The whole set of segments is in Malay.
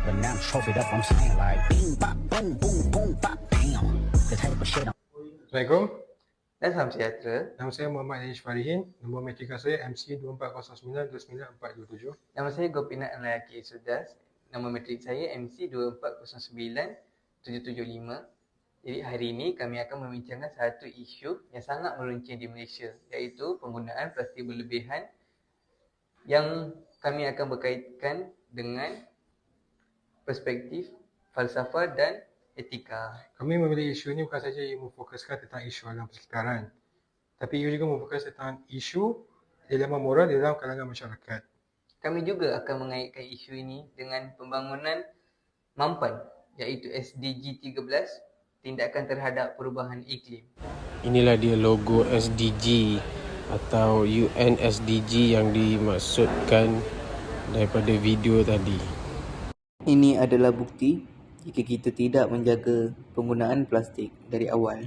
up and down, trophy up, I'm saying like bing, bop, boom, boom, boom, bop, damn. The type of shit I'm Assalamualaikum. Dan salam sejahtera. Nama saya Muhammad Danish Farihin. Nombor matrika saya MC 2409-29-427. Nama saya Gopinath Alayaki Sudas. Nama matrik saya MC 2409775. Jadi hari ini kami akan membincangkan satu isu yang sangat meruncing di Malaysia iaitu penggunaan plastik berlebihan yang kami akan berkaitkan dengan perspektif falsafah dan etika. Kami memilih isu ini bukan saja ia memfokuskan tentang isu alam persekitaran. Tapi ia juga memfokus tentang isu dilema moral di dalam kalangan masyarakat. Kami juga akan mengaitkan isu ini dengan pembangunan mampan iaitu SDG 13 tindakan terhadap perubahan iklim. Inilah dia logo SDG atau UN SDG yang dimaksudkan daripada video tadi. Ini adalah bukti jika kita tidak menjaga penggunaan plastik dari awal.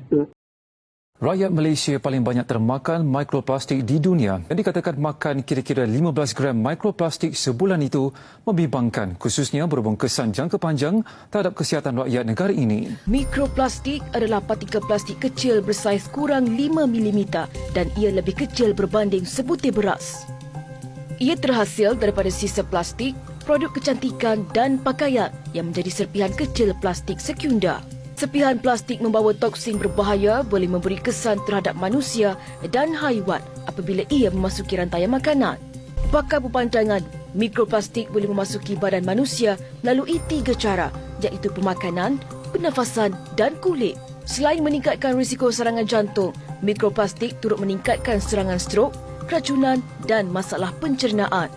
Rakyat Malaysia paling banyak termakan mikroplastik di dunia. Yang dikatakan makan kira-kira 15 gram mikroplastik sebulan itu membimbangkan khususnya berhubung kesan jangka panjang terhadap kesihatan rakyat negara ini. Mikroplastik adalah partikel plastik kecil bersaiz kurang 5 mm dan ia lebih kecil berbanding sebutir beras. Ia terhasil daripada sisa plastik, produk kecantikan dan pakaian yang menjadi serpihan kecil plastik sekunder. Serpihan plastik membawa toksin berbahaya boleh memberi kesan terhadap manusia dan haiwan apabila ia memasuki rantaian makanan. Pakar berpandangan mikroplastik boleh memasuki badan manusia melalui tiga cara iaitu pemakanan, pernafasan dan kulit. Selain meningkatkan risiko serangan jantung, mikroplastik turut meningkatkan serangan strok, keracunan dan masalah pencernaan.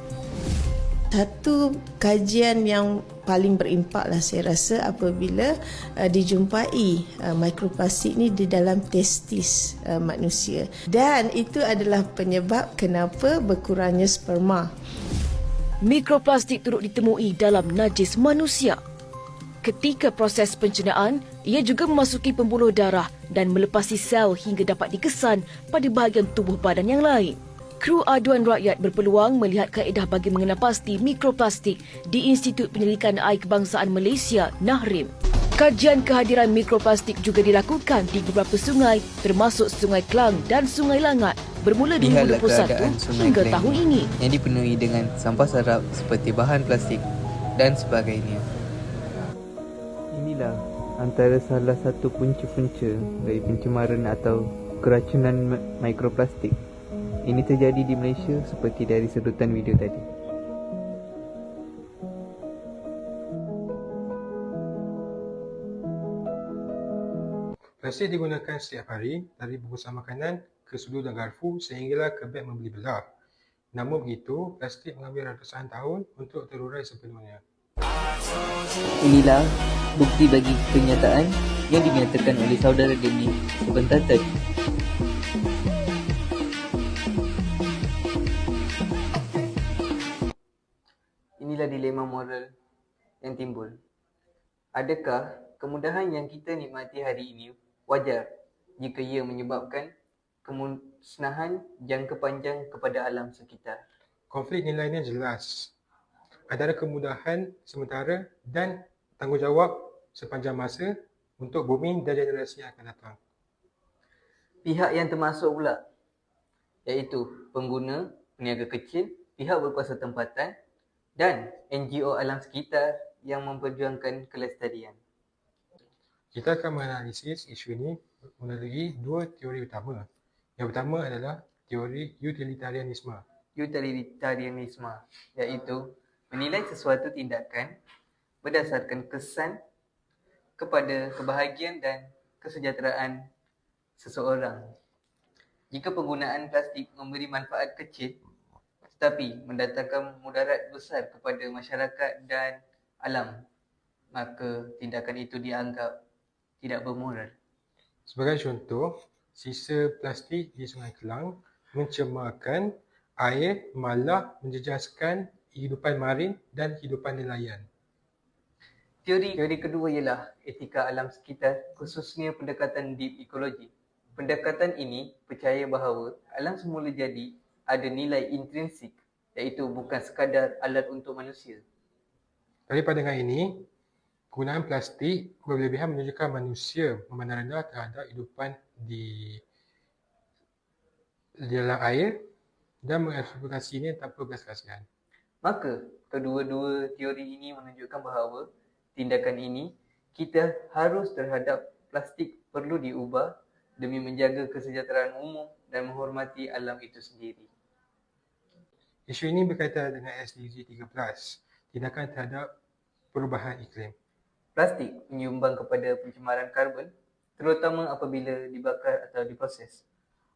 Satu kajian yang paling berimpak lah saya rasa apabila uh, dijumpai uh, mikroplastik ni di dalam testis uh, manusia dan itu adalah penyebab kenapa berkurangnya sperma. Mikroplastik turut ditemui dalam najis manusia. Ketika proses pencernaan, ia juga memasuki pembuluh darah dan melepasi sel hingga dapat dikesan pada bahagian tubuh badan yang lain. Kru Aduan Rakyat berpeluang melihat kaedah bagi mengenal pasti mikroplastik di Institut Penyelidikan Air Kebangsaan Malaysia, Nahrim. Kajian kehadiran mikroplastik juga dilakukan di beberapa sungai termasuk Sungai Klang dan Sungai Langat bermula 2021 hingga Klang tahun ini. Yang dipenuhi dengan sampah sarap seperti bahan plastik dan sebagainya. Inilah antara salah satu punca-punca dari pencemaran atau keracunan mikroplastik. Ini terjadi di Malaysia seperti dari sedutan video tadi. Plastik digunakan setiap hari dari bungkusan makanan ke sudu dan garfu sehinggalah ke beg membeli belah. Namun begitu, plastik mengambil ratusan tahun untuk terurai sepenuhnya. Inilah bukti bagi kenyataan yang dinyatakan oleh saudara Deni sebentar tadi. Yang timbul. Adakah kemudahan yang kita nikmati hari ini wajar jika ia menyebabkan kemusnahan jangka panjang kepada alam sekitar? Konflik nilainya jelas. Antara kemudahan sementara dan tanggungjawab sepanjang masa untuk bumi dan generasi yang akan datang. Pihak yang termasuk pula iaitu pengguna, peniaga kecil, pihak berkuasa tempatan dan NGO alam sekitar yang memperjuangkan kelestarian. Kita akan menganalisis isu ini melalui dua teori utama. Yang pertama adalah teori utilitarianisme. Utilitarianisme iaitu menilai sesuatu tindakan berdasarkan kesan kepada kebahagiaan dan kesejahteraan seseorang. Jika penggunaan plastik memberi manfaat kecil tetapi mendatangkan mudarat besar kepada masyarakat dan alam, maka tindakan itu dianggap tidak bermoral. Sebagai contoh, sisa plastik di Sungai Kelang mencemarkan air malah menjejaskan kehidupan marin dan kehidupan nelayan. Teori, teori kedua ialah etika alam sekitar khususnya pendekatan deep ekologi. Pendekatan ini percaya bahawa alam semula jadi ada nilai intrinsik iaitu bukan sekadar alat untuk manusia. Dari pandangan ini, penggunaan plastik berlebihan menunjukkan manusia memandang rendah terhadap hidupan di, di dalam air dan mengeksploitasinya tanpa belas kasihan. Maka, kedua-dua teori ini menunjukkan bahawa tindakan ini kita harus terhadap plastik perlu diubah demi menjaga kesejahteraan umum dan menghormati alam itu sendiri. Isu ini berkaitan dengan SDG 13, tindakan terhadap perubahan iklim. Plastik menyumbang kepada pencemaran karbon terutama apabila dibakar atau diproses.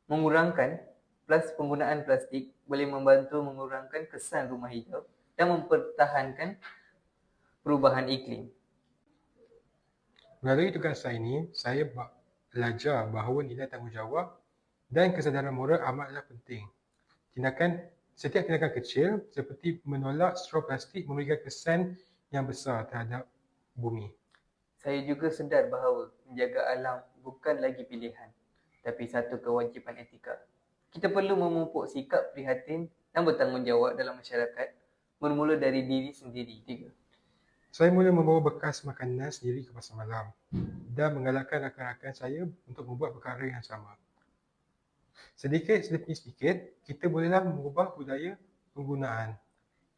Mengurangkan plus penggunaan plastik boleh membantu mengurangkan kesan rumah hijau dan mempertahankan perubahan iklim. Melalui tugas saya ini, saya belajar bahawa nilai tanggungjawab dan kesedaran moral amatlah penting. Tindakan setiap tindakan kecil seperti menolak straw plastik memberikan kesan yang besar terhadap bumi. Saya juga sedar bahawa menjaga alam bukan lagi pilihan tapi satu kewajipan etika. Kita perlu memupuk sikap prihatin dan bertanggungjawab dalam masyarakat bermula dari diri sendiri. Tiga. Saya mula membawa bekas makanan sendiri ke pasar malam dan menggalakkan rakan-rakan saya untuk membuat perkara yang sama. Sedikit demi sedikit, kita bolehlah mengubah budaya penggunaan.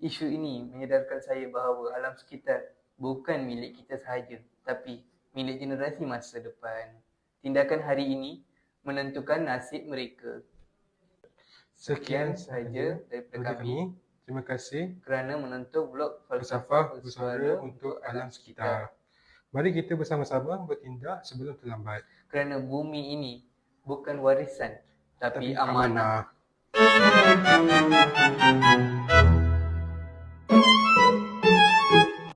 Isu ini menyedarkan saya bahawa alam sekitar bukan milik kita sahaja tapi milik generasi masa depan. Tindakan hari ini menentukan nasib mereka. Sekian sahaja daripada kami. Terima kasih kerana menonton blog Falsafah Bersuara untuk Alam Sekitar. Mari kita bersama-sama bertindak sebelum terlambat. Kerana bumi ini bukan warisan Tapi amanah. amanah.